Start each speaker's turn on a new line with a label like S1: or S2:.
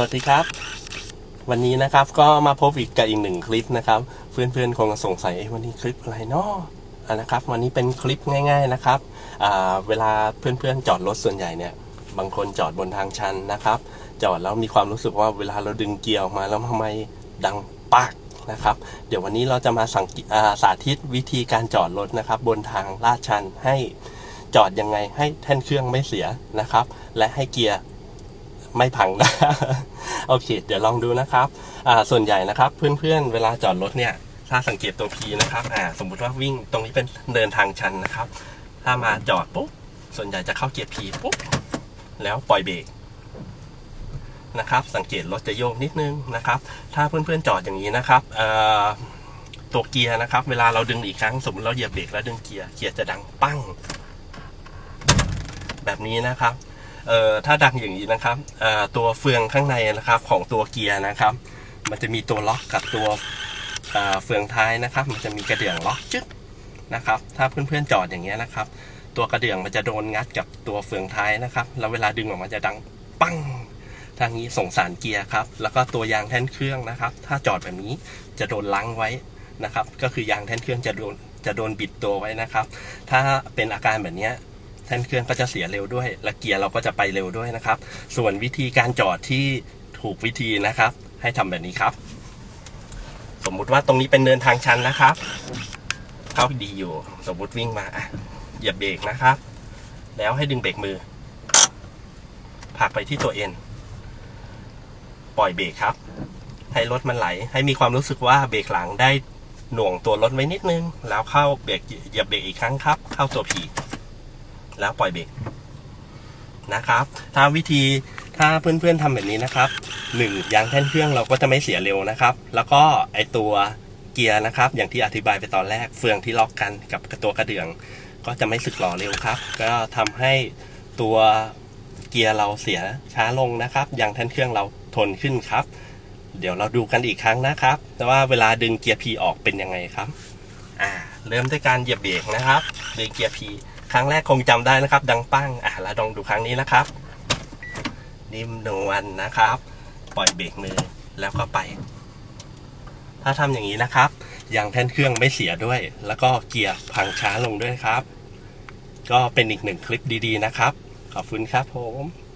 S1: สวัสดีครับ วันนี้นะครับก็มาพบอีกกับอีกหนึ่งคลิปนะครับ เพื่อนๆคงสงสัยวันนี้คลิปอะไรเนาะนะครับ วันนี้เป็นคลิปง่าย ๆนะครับเวลาเพื่อนๆจอดรถส่วนใหญ่เนี่ย บางคนจอดบนทางชันนะครับ จอดแล้วมีความรู้สึกว่าเวลาเราดึงเกียร์ออกมาแล้วทำไมดังปักนะครับ เดี๋ยววันนี้เราจะมาสังเกอ่าสาธิตวิธีการจอดรถนะครับ บนทางลาดชันให้จอดยังไงให้แท่นเครื่องไม่เสียนะครับ และให้เกียร์ ไม่พังนะ โอเค เดี๋ยวลองดูนะครับ อ่า ส่วนใหญ่นะครับ เพื่อนๆ เวลาจอดรถเนี่ย ถ้าสังเกตตัว P นะครับ อ่า สมมุติว่าวิ่งตรงนี้เป็นเดินทางชันนะครับ ถ้ามาจอดปุ๊บ ส่วนใหญ่จะเข้าเกียร์ P ปุ๊บ แล้วปล่อยเบรกนะครับ สังเกตรถจะโยกนิดนึงนะครับ ถ้าเพื่อนๆจอดอย่างนี้นะครับเอ่อตัวเกียร์นะครับ เวลาเราดึงอีกครั้ง สมมติเราเหยียบเบรกแล้วดึงเกียร์ เกียร์จะดังปั้ง แบบนี้นะครับ เอ่อถ้าดังอย่างนี้นะครับเอ่อตัวเฟืองข้างในนะครับของตัวเกียร์นะครับ มันจะมีตัวล็อกกับตัวเอ่อเฟืองท้ายนะครับ มันจะมีกระเดื่องล็อกจึ๊กนะครับ ถ้าเพื่อนๆจอดอย่างเงี้ยนะครับ ตัวกระเดื่องมันจะโดนงัดกับตัวเฟืองท้ายนะครับแล้วเวลาดึงออกมาจะดังปั้งทางนี้ส่งสารเกียร์ครับ แล้วก็ตัวยางแท่นเครื่องนะครับ ถ้าจอดแบบนี้จะโดนล้างไว้นะครับ ก็คือยางแท่นเครื่องจะโดนจะโดนบิดตัวไว้นะครับ ถ้าเป็นอาการแบบเนี้ย แท่นเครื่องก็จะเสียเร็วด้วย และเกียร์เราก็จะไปเร็วด้วยนะครับ ส่วนวิธีการจอดที่ถูกวิธีนะครับ ให้ทำแบบนี้ครับ สมมุติว่าตรงนี้เป็นเนินทางชันนะครับ เข้าดีอยู่ สมมุติวิ่งมาเหยียบเบรกนะครับ แล้วให้ดึงเบรกมือผลักไปที่ตัวเอ็นปล่อยเบรกครับ ให้รถมันไหล ให้มีความรู้สึกว่าเบรกหลังได้หน่วงตัวรถไว้นิดนึง แล้วเข้าเบรกเหยียบเบรกอีกครั้งครับ เข้าตัวผี แล้วปล่อยเบรกนะครับ ถ้าวิธีถ้าเพื่อนๆทำแบบนี้นะครับหนึ่งยางแท่นเครื่องเราก็จะไม่เสียเร็วนะครับ แล้วก็ไอตัวเกียร์นะครับ อย่างที่อธิบายไปตอนแรกเฟืองที่ล็อกกันกับตัวกระเดื่อง ก็จะไม่สึกหล่อเร็วครับ ก็ทำให้ตัวเกียร์เราเสียช้าลงนะครับยางแท่นเครื่องเราทนขึ้นครับ เดี๋ยวเราดูกันอีกครั้งนะครับแต่ว่าเวลาดึงเกียร์ P ออกเป็นยังไงครับอ่าเริ่มด้วยการเหยียบเบรกนะครับดึงเกียร์ P ครั้งแรกคงจำได้นะครับ ดังปั้งอะแล้วลองดูครั้งนี้นะครับ นิ่มนวลนะครับ ปล่อยเบรกมือแล้วก็ไป ถ้าทำอย่างนี้นะครับยางแท่นเครื่องไม่เสียด้วย แล้วก็เกียร์พังช้าลงด้วยครับ ก็เป็นอีกหนึ่งคลิปดีๆนะครับ ขอบคุณครับผม